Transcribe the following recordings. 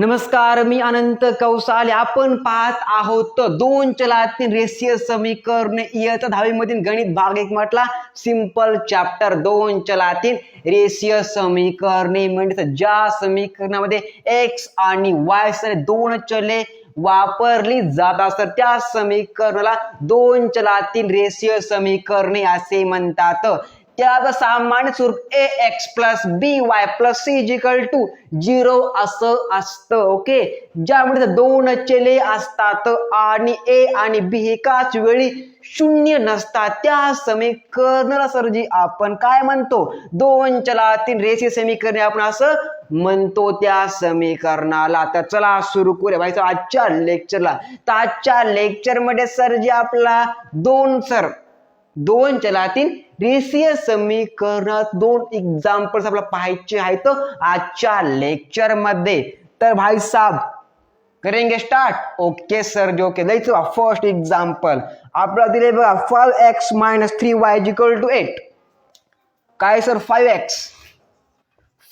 नमस्कार मी अनंत कौसाले. आपण पाहत आहोत दोन चलातील रेषीय समीकरणे. इयत्ता दहावीमधील गणित भाग एक म्हटला सिंपल चॅप्टर दोन चलातील रेषीय समीकरणे. म्हणजे ज्या समीकरणामध्ये एक्स आणि वाय सर दोन चले वापरली जात असतात त्या समीकरणाला दोन चलातील रेषीय समीकरणे असे म्हणतात. त्याचा सामान्य स्वरूप A X plus B Y plus C equal to zero असं असतं ओके ज्यामुळे दोन चले असतात आणि ए आणि बी एकाच वेळी शून्य नसतात. त्या समीकरणाला सर जी आपण काय म्हणतो? दोन चलातील रेसी समीकरणे आपण असं म्हणतो त्या समीकरणाला. तर चला सुरू करूया. भाई आजच्या लेक्चरला तर आजच्या लेक्चरमध्ये सर जी आपला दोन सर दोन चलातील रेषीय समीकरणात दोन एक्झाम्पल्स आपल्याला पाहायचे आहेत आजच्या लेक्चरमध्ये. तर भाई साहब करेंगे स्टार्ट ओके सर जो ओके द्यायचं फर्स्ट एक्झाम्पल आपल्याला दिले बघा five X minus three Y equal to eight काय sir five X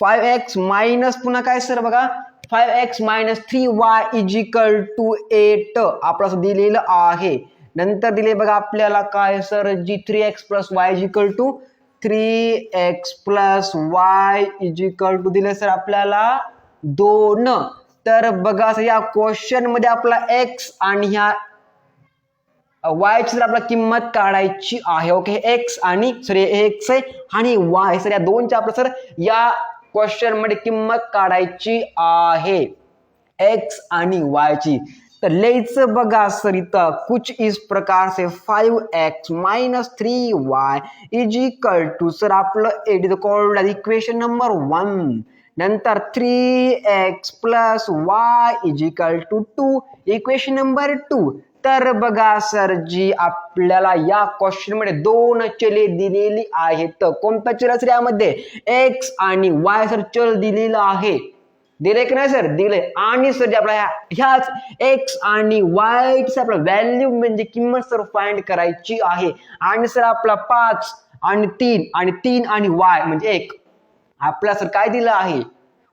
five X minus पुन्हा काय सर बघा? Five X minus three Y equal to eight आपलं दिलेलं आहे. नंतर दिले बघा आपल्याला काय sir ji three X plus Y equal to three X plus Y equal to दिले सर आपल्याला दोन. तर बघा सर या क्वेश्चनमध्ये आपला एक्स आणि ह्या वायची जर आपल्याला किंमत काढायची आहे ओके एक्स आणि सॉरी एक्स आहे आणि वाय सर या दोनच्या आपलं सर या क्वेश्चनमध्ये किंमत काढायची आहे. एक्स आणि वाय ची. तर लिहायचं बघा सर इथं कुछ इस प्रकार से five X minus three Y is equal to sir आपलं eight is called equation number one नंतर three X plus Y is equal to two equation number two तर बघा सर जी आपल्याला या क्वेश्चनमध्ये दोन चले दिलेली आहेत. कोणता चल यामध्ये? एक्स आणि वाय सर चल दिलेलं आहे. दिले की नाही सर. दिले आणि सर जे आपल्या ह्याच एक्स आणि वाय आपला व्हॅल्यू म्हणजे किंमत सर फाइंड करायची आहे. आणि सर आपला पाच आणि तीन आणि तीन आणि वाय म्हणजे एक. आपला सर काय दिलं आहे?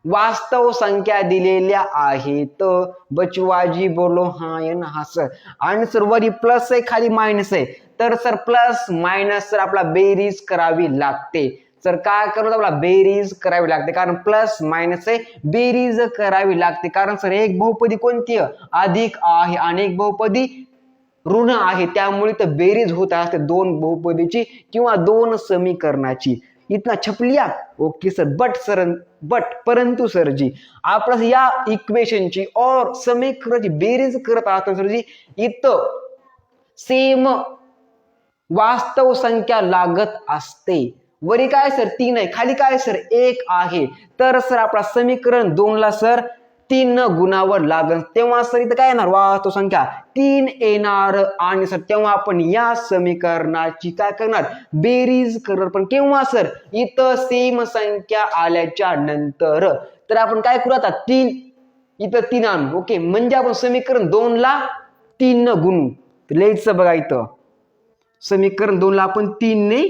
वास्तव संख्या दिलेल्या आहेत. बचवाजी बोलो हा ये ना हा सर. आणि सर वरी प्लस आहे खाली मायनस आहे. तर सर प्लस मायनस सर आपला बेरीज करावी लागते. सर काय करू आपला बेरीज करावी लागते. कारण प्लस मायनस आहे. बेरीज करावी लागते. कारण सर एक बहुपदी कोणती? अधिक आहे आणि एक बहुपदी ऋण आहे. त्यामुळे तर बेरीज होत असते दोन बहुपदीची किंवा दोन समीकरणाची. इतना छपलिया? Okay sir but sir but परंतु सर जी आपण या इक्वेशनची और समीकरणाची बेरीज करत आहात सर जी इथं सेम वास्तव संख्या लागत असते. वरी काय सर? तीन आहे. खाली काय सर? एक आहे. तर सर आपला समीकरण दोनला सर तीन गुणावर लागल तेव्हा सर इथं काय येणार? वास्तव संख्या. तीन येणार आणि सर तेव्हा आपण या समीकरणाची काय करणार? बेरीज करणार. पण केव्हा सर? इथं सेम संख्या आल्याच्यानंतर. तर आपण काय करू आता? तीन. इथं तीन आणू. ओके म्हणजे आपण समीकरण दोनला तीन न लिहायचं बघा इथं. समीकरण दोनला आपण तीन ने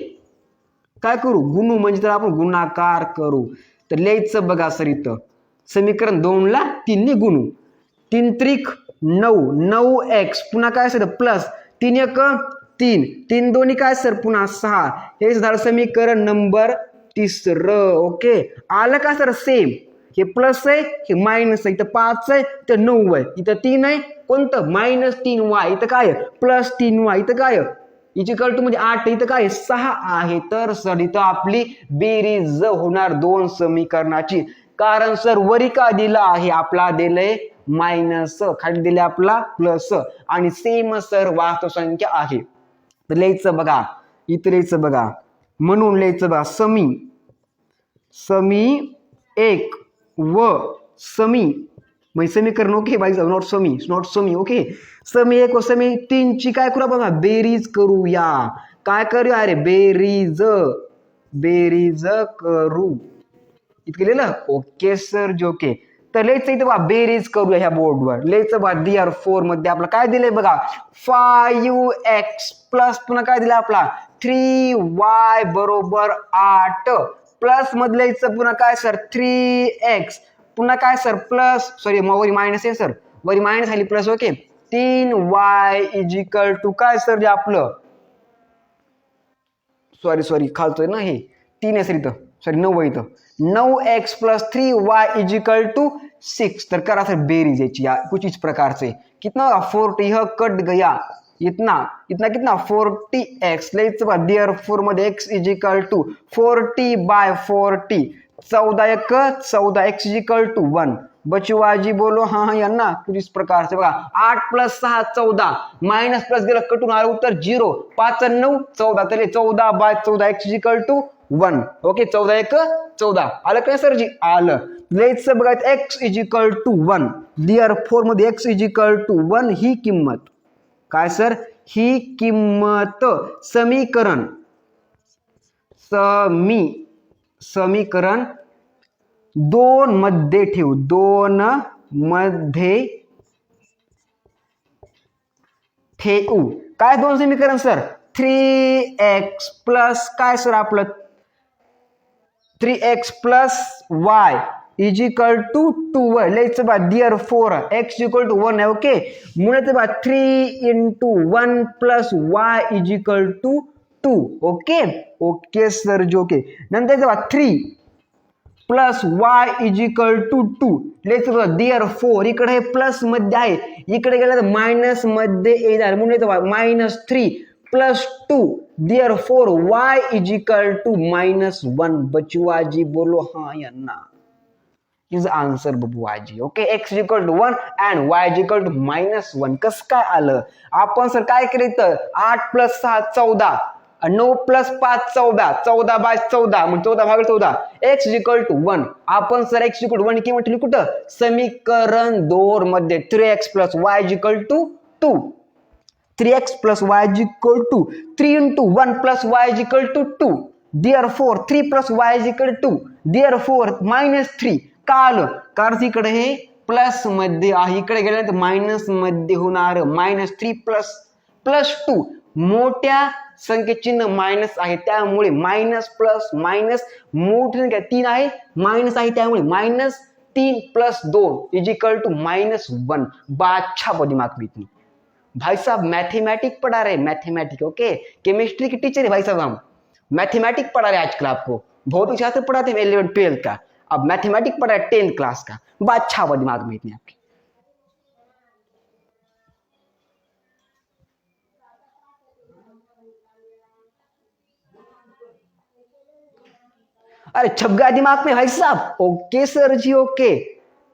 काय करू? गुणू म्हणजे तर आपण गुणाकार करू. तर लिहायचं बघा सर इथं. समीकरण दोनला तिन्ही गुणू तीन त्रिक नऊ. नऊ एक्स पुन्हा काय सर? प्लस तीन एक तीन. तीन दोन्ही काय सर? पुन्हा सहा. हे झालं समीकरण नंबर तिसरं ओके? आलं का सर? सेम हे प्लस आहे हे मायनस आहे. इथं पाच आहे इथं नऊ आहे. इथं तीन आहे. कोणतं? मायनस तीन वाय इथं काय? प्लस तीन वाय इथं काय? इजिकल टू म्हणजे आठ इथं काय सहा आहे. तर सर इथं आपली बेरीज होणार दोन समीकरणाची. कारण सर वरी का दिलं आहे. आपला दिलंय मायनस खाली दिले आपला प्लस आणि सेम सर वास्तव संख्या आहे. तर लिहायचं बघा. इथं लिहायचं बघा. म्हणून लिहायचं बघा. समी. समी एक व समी म्हणजे समीकरण ओके बाई नॉट समी नॉट समी ओके समी एक व समी तीनची काय करू बघा बेरीज करूया. काय करूया अरे बेरीज बेरीज करू. इतकं लिहिलं? ओके सर जी ओके तर लेचं इथं बघा बेरीज करूया ह्या बोर्डवर लेचं बघा डी आर फोरमध्ये आपलं काय दिलंय बघा? फायू एक्स प्लस पुन्हा काय दिलं आपला? थ्री वाय बरोबर आठ. प्लस मधलं पुन्हा काय सर थ्री एक्स पुन्हा काय सर प्लस सॉरी वरी मायनस आहे सर वरी मायनस आली प्लस ओके तीन वाय इजिकल टू काय सर जे आपलं? सॉरी सॉरी खालतोय ना हे. तीन आहे सर इथं. सॉरी नऊ आहे इथं. नऊ X plus three Y is equal to six तर करा सर बेरीज याची या कुछ इस प्रकार से कितना? होगा फोर्टी यह कट गया. इतना इतना कितना? फोर्टी एक्स डियर फोरमध्ये X is equal to forty by forty चौदा एक चौदा X is equal to one बचवाजी बोलो हा हा यांना. कुछ प्रकारचे प्रकार बघा. आठ प्लस सहा चौदा. मायनस प्लस गेलं कटून आलं उत्तर झिरो पाच नऊ चौदा. तरी चौदा बाय चौदा X is equal to one okay चौदा एक चौदा. आलं काय सर जी आलं. लेटचं बघा X is equal to one Lear फोरमध्ये X is equal to one ही किंमत. काय सर? ही किंमत. समीकरण. समी. समीकरण दोन मध्ये ठेवू. दोन मध्ये ठेवू. काय दोन समीकरण सर? थ्री एक्स प्लस काय सर आपलं? Three X plus Y is equal to two one लिहायचं बा therefore X equal to one आहे ओके मुळे बा three into one plus Y is equal to two okay okay sir ji okay नंतर बा three plus Y is equal to two लिहायचं therefore इकडे हे प्लसमध्ये आहे. इकडे गेलं तर मायनसमध्ये येणार म्हणून minus three plus two therefore Y is equal to minus one बचवाजी बोलो हा यांना. Is answer बबुआजी. Okay X equal to one and Y equal to minus one कसं काय आलं? आपण सर काय केलं इथं? आठ प्लस सहा चौदा. नऊ प्लस पाच चौदा. चौदा बाय चौदा. मग चौदा भाग चौदा. एक्स इक्वल टू वन आपण सर एक्स इक्वल वन की म्हटली कुठं? समीकरण दोन मध्ये three X plus Y equal to two three X plus Y equal to three into one plus Y equal to two therefore three plus Y equal to therefore minus three का आलं? कारण इकडे हे प्लसमध्ये आहे. इकडे गेल्यानंतर मायनसमध्ये होणार. Minus three plus plus two मोठ्या संख्येचिन्ह मायनस आहे. त्यामुळे प्लस मायनस मोठी संख्या तीन आहे? मायनस आहे त्यामुळे मायनस तीन प्लस दोन is equal to minus one बादशाह बॉडी मार्क बीतनी भाई साहब मैथमेटिक पढ़ा रहे मैथमेटिक ओके केमिस्ट्री के टीचर है भाई साहब हम. मैथमेटिक पढ़ा रहे आजकल आपको भौतिक शास्त्र पढ़ाते हैं इलेवन ट्वेल्थ का. अब मैथमेटिक पढ़ा है टेंथ क्लास का. बादशाह बॉडी मार्क बीतनी आपकी. अरे छपगा दिमाग में भाई साहब। Okay, sir ji, okay.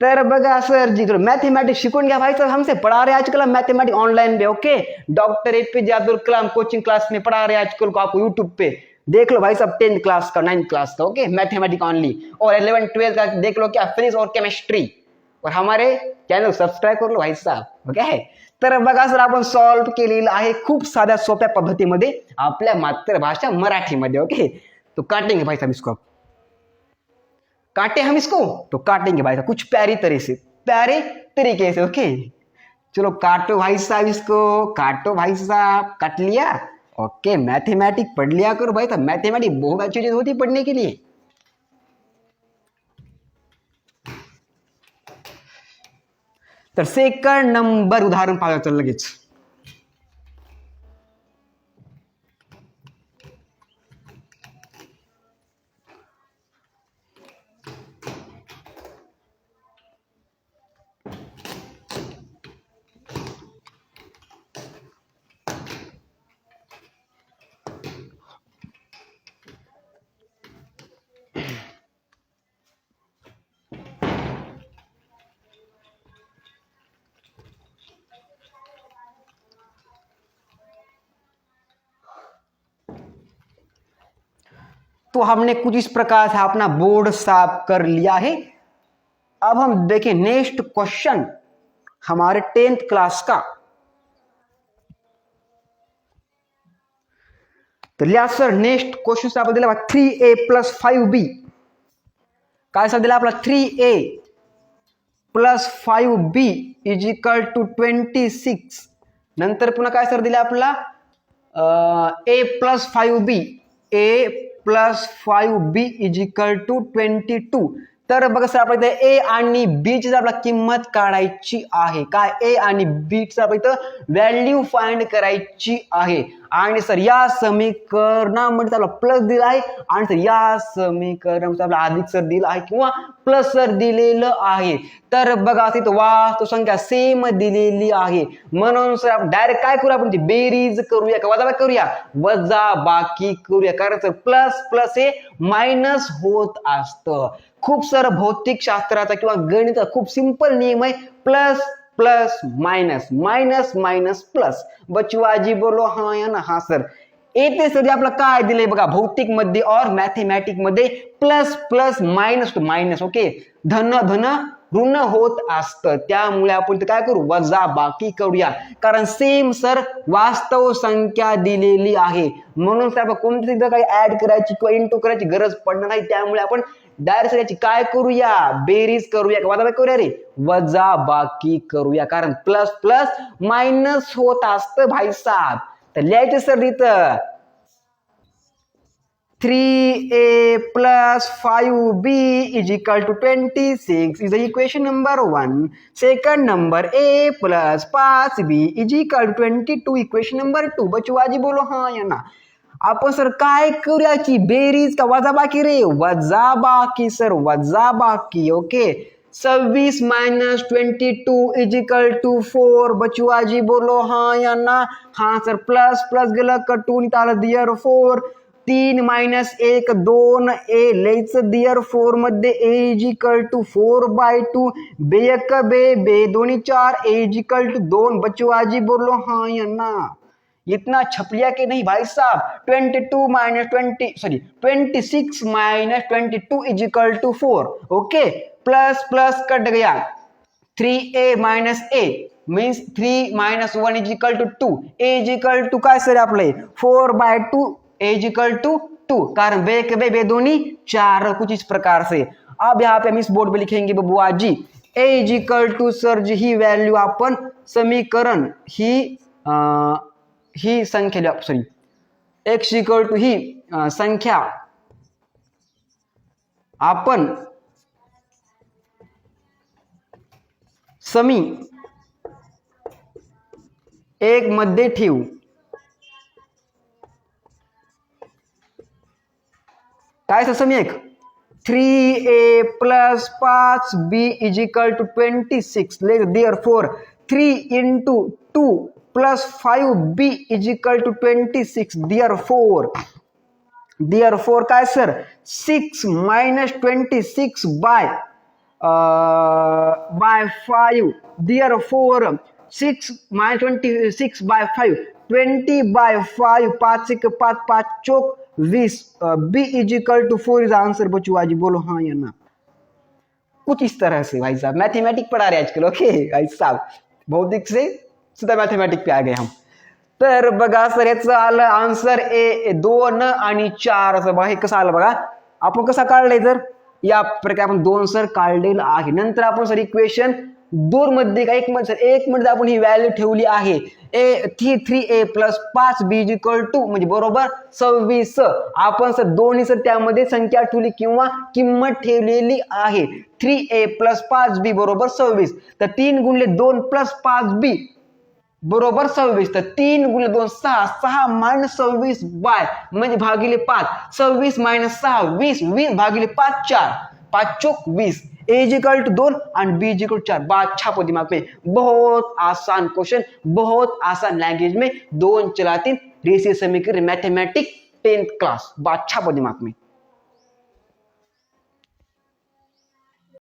तर बघा सर जी। मैथमेटिक्स शिकून घ्या भाई साहब। हमसे पढ़ा रहे आजकल, हम mathematics online pay okay? Doctor A P J Abdul Kalam coaching class में पढ़ा रहे आजकल को आपको यूट्यूब पे। देख लो भाई साहब टेंथ क्लास का नाइन्थ क्लास का, ओके? मैथमेटिक्स ऑनली और इलेवन ट्वेल्थ का देख लो क्या फिजिक्स और केमिस्ट्री और हमारे चॅनल सबस्क्राईब कर लो भाई साहब, ओके? तर बघा सर आपण सॉल्व्ह केलेलं आहे खूप साध्या सोप्या पद्धतीमध्ये आपल्या मातृभाषा मराठीमध्ये, ओके? तो काटेंगे भाई साहब इसको काटे हम इसको? तो काटेंगे भाई साहब, कुछ प्यारी तरह से, प्यारे तरीके से ओके चलो काटो भाई साहब इसको, काटो भाई साहब, काट लिया। ओके मैथमेटिक पढ़ लिया करो भाई साहब, मैथमेटिक बहुत अच्छी चीज़ होती है पढ़ने के लिए। तर सेकंड नंबर उदाहरण पाहायचं चल लगेच तो हमने कुछ इस प्रकार से अपना बोर्ड साफ़ कर लिया है। अब हम देखें नेक्स्ट क्वेश्चन, हमारे टेंथ क्लास का। तर लिहा सर, नेक्स्ट क्वेश्चन आपण दिला three A plus five B. काय सर दिला आपला three A plus five B is equal to twenty six. नंतर पुन्हा काय सर दिले आपला A plus five B, A plus five B is equal to twenty two तर बघा सर आपल्या इथे ए आणि बीची जर आपल्याला किंमत काढायची आहे काय? ए आणि बीची आपण आपल्या इथं व्हॅल्यू फाइंड करायची आहे. आणि सर या समीकरणामध्ये आपला प्लस दिला आहे. आणि सर या समीकरणामध्ये आपला अधिक सर दिला आहे किंवा प्लस सर दिलेलं आहे. तर बघा तिथं वास्तुसंख्या सेम दिलेली आहे. म्हणून सर डायरेक्ट काय करूया आपण बेरीज करूया का? वजा करूया? वजा बाकी करूया. कारण सर प्लस प्लस हे मायनस होत असतं. खूप सर भौतिक शास्त्राचा किंवा गणिताचा खूप सिंपल नियम आहे. Plus plus minus minus minus plus बचवाजी बोलो हा या ना हा सर येते सर आपलं काय दिलंय बघा भौतिकमध्ये और मॅथेमॅटिकमध्ये plus plus minus minus okay धन धन ऋण होत असतं. त्यामुळे आपण ते काय करू? वजा बाकी करूया. कारण सेम सर वास्तव संख्या दिलेली आहे. म्हणून सर आपण कोणती सुद्धा काही ऍड करायची किंवा इंटू करायची गरज पडणार नाही. त्यामुळे आपण डायरेक्ट याची काय करूया? बेरीज करूया का? करूया रे? वजा बाकी करूया. कारण प्लस प्लस मायनस होत असतं भाईसाहेब तर लिहायचे सर तिथं three A plus five B is equal to twenty six is equation number one second number A plus पाच B is equal to twenty two equation number two बचवाजी बोलो हा या ना. आपण सर काय करूयाची बेरीज का वजा बाकी रे? वजा बाकी सर वजा बाकी ओके? सव्वीस minus twenty two is equal to four बचुआजी बोलो हा या ना हा सर प्लस प्लस गेलं कटून आलं दियर फोर तीन मायनस एक दोन ए लेच दियर फोरमध्ये A is equal to four by two बे एक बे बे दोन्ही चार ए इजिकल टू दोन. बचुआजी बोललो हा या ना इतना छपलिया के नहीं भाई साहब twenty two minus twenty sorry twenty six minus twenty two is equal to four okay plus plus cut Gaya. Three A minus A means three minus one is equal to two A is equal to काय sir आपले four by two A is equal to two कारण बे के बे बे दोनी चार कुछ इस प्रकार से। अब यहाँ पे हम इस बोर्ड पे लिखेंगे बबुआ जी A is equal to sir ji he value अपन समीकरण ही अं, ही संख्या सॉरी एक्स इक्वल टू ही संख्या आपण समी एक मध्ये ठेवू. काय असं समी एक? थ्री ए प्लस पाच B is equal to twenty six therefore three into two plus five B is equal to twenty six therefore therefore काय sir six minus twenty six by by five therefore six minus twenty six by five twenty by five पाच एक पाच पाच चौक वीस B is equal to four is answer बचुआजी बोलो हाँ या ना? कुछ इस तरह से भाई साहब। मैथमेटिक पढ़ा रहे आजकल ओके भाई साहब भौतिक से सुद्धा मॅथमॅटिक पे आ गए हम. तर बघा सर याचं आलं आन्सर ए दोन आणि चार. असं बघा हे कसं आलं बघा. आपण कसा काढलंय तर या प्रकारे आपण दोन सर काढलेलं आहे. नंतर आपण सर इक्वेशन दोन मध्ये का एक मध्ये सर एक मध्ये आपण ही व्हॅल्यू ठेवली आहे A three three A plus पाच बी इक्वल टू म्हणजे बरोबर सव्वीस. आपण सर दोन्ही सर त्यामध्ये संख्या ठेवली किंवा किंमत ठेवलेली आहे. थ्री ए प्लस पाच बी बरोबर सव्वीस. तर तीन गुणले दोन प्लस पाच बी बरोबर सव्वीस तर तीन गुणिले दोन सहा सहा मायनस सव्वीस बाय म्हणजे भागिले पाच. सव्वीस मायनस सहा वीस वीस भागिले पाच चार. पाच चोक वीस. ए टू दोन आणि बी इक्वल टू चार. बात छापो दिमाग में बहुत आसान क्वेश्चन बहुत आसान लैंग्वेज में दोन चला तीन रेसियो समीकरण मैथमेटिक टेंथ क्लास बात छापो दिमाग में